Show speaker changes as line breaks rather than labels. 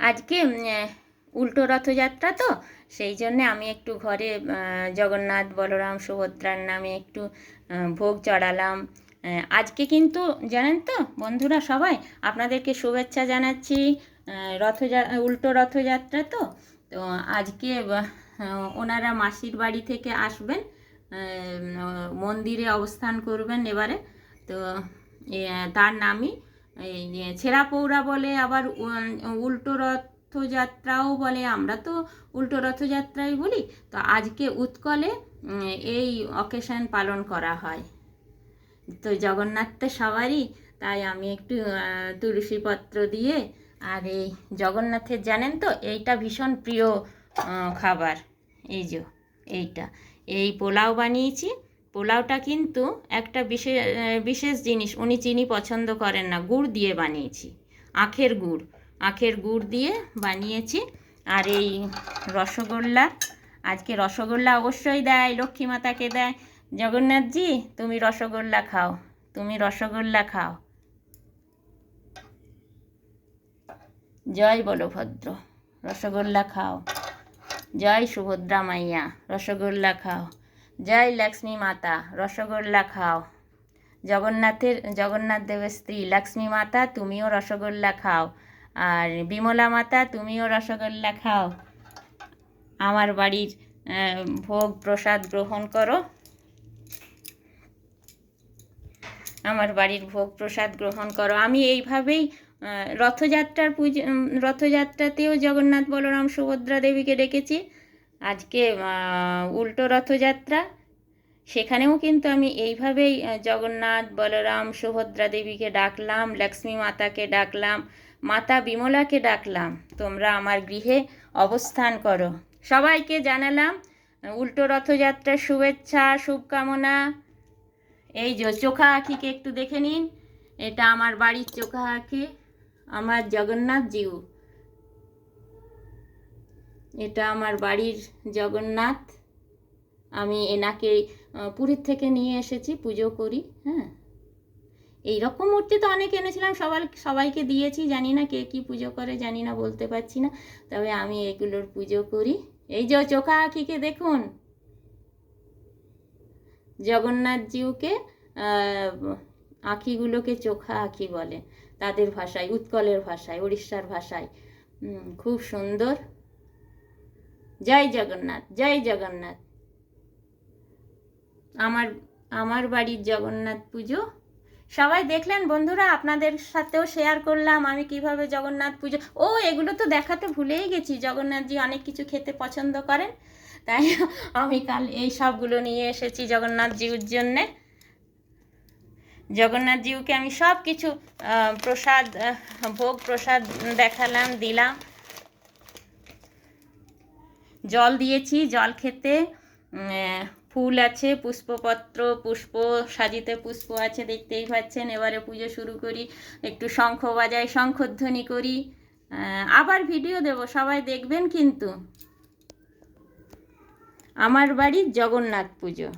আজকে উল্টো রথযাত্রা তো সেই জন্যে আমি একটু ঘরে জগন্নাথ বলরাম সুভদ্রার নামে একটু ভোগ চড়ালাম। আজকে কিন্তু জানেন তো বন্ধুরা সবাই আপনাদেরকে শুভেচ্ছা জানাচ্ছি আহ, রথযা উল্টো রথযাত্রা তো তো আজকে ওনারা মাসির বাড়ি থেকে আসবেন মন্দিরে অবস্থান করবেন এবারে তো তার নামই এই ছেঁড়া পৌরা বলে আবার উল্টো রথযাত্রাও বলে। আমরা তো উল্টো রথযাত্রাই বলি। তো আজকে উৎকলে এই অকেশন পালন করা হয়। তো জগন্নাথ তো সবারই তাই আমি একটু আহ, তুলসী পত্র দিয়ে আর এই জগন্নাথের জানেন তো এইটা ভীষণ প্রিয় খাবার। এই যে এইটা। এই পোলাও বানিয়েছি। পোলাওটা কিন্তু একটা বিশেষ বিশেষ জিনিস। উনি চিনি পছন্দ করেন না। গুড় দিয়ে বানিয়েছি। আখের গুড়। আখের গুড় দিয়ে বানিয়েছি। আর এই রসগোল্লা। আজকে রসগোল্লা অবশ্যই দেয়। লক্ষ্মী মাতাকে দেয়। জগন্নাথজি, তুমি রসগোল্লা খাও। তুমি রসগোল্লা খাও। জয় বলভদ্র। রসগোল্লা খাও। জয় সুভদ্রা মাইয়া। রসগোল্লা খাও। জয় লক্ষ্মী মাতা, রসগোল্লা খাও। জগন্নাথের, জগন্নাথ দেবের স্ত্রী লক্ষ্মী মাতা, তুমিও রসগোল্লা খাও। আর বিমলা মাতা, তুমিও রসগোল্লা খাও। আমার বাড়ির ভোগ প্রসাদ গ্রহণ করো। আমার বাড়ির ভোগ প্রসাদ গ্রহণ করো। আমি এইভাবেই রথযাত্রার পুজো রথযাত্রাতেও জগন্নাথ বলরাম সুভদ্রা দেবীকে ডেকেছি। আজকে উল্টো রথযাত্রা। সেখানেও কিন্তু আমি এইভাবেই জগন্নাথ, বলরাম, সুভদ্রা দেবীকে ডাকলাম, লক্ষ্মী মাতাকে ডাকলাম, মাতা বিমলাকে ডাকলাম, তোমরা আমার গৃহে অবস্থান করো। সবাইকে জানালাম, উল্টো রথযাত্রার শুভেচ্ছা, শুভকামনা। এই যে চোখা আঁখিকে একটু দেখে নিন, এটা আমার বাড়ির চোখা আঁখি, আমার জগন্নাথ জিউ এটা আমার বাড়ির জগন্নাথ। আমি এনাকে পুরীর থেকে নিয়ে এসেছি, পুজো করি হ্যাঁ। এই রকম মূর্তি তো অনেক এনেছিলাম সবাই সবাইকে দিয়েছি, জানি না কে কী পুজো করে, জানি না, বলতে পারছি না। তবে আমি এগুলোর পুজো করি। এই যে চোখা আঁখিকে দেখুন। জগন্নাথজিউকে আঁখিগুলোকে চোখা আঁখি বলে। তাদের ভাষায়, উৎকলের ভাষায় উড়িষ্যার ভাষায়। খুব সুন্দর। জয় জগন্নাথ জয় জগন্নাথ। আমার আমার বাড়ির জগন্নাথ পুজো। সবাই দেখলেন বন্ধুরা, আপনাদের সাথেও শেয়ার করলাম আমি কীভাবে জগন্নাথ পুজো। ও, এগুলো তো দেখাতে ভুলেই গেছি। জগন্নাথজি অনেক কিছু খেতে পছন্দ করেন। তাই আমি কাল এই সবগুলো নিয়ে এসেছি জগন্নাথজিউর জন্যে। জগন্নাথজিউকে আমি সব কিছু প্রসাদ ভোগ প্রসাদ দেখালাম, দিলাম। জল দিয়েছি, জল খেতে। ফুল আছে, পুষ্পপত্র, পুষ্প, সাজিতে পুষ্প আছে, দেখতেই পাচ্ছেন। এবারে পুজো শুরু করি, একটু শঙ্খ বাজাই, শঙ্খধ্বনি করি। আবার ভিডিও দেব, সবাই দেখবেন কিন্তু। আমার বাড়ির জগন্নাথ পুজো।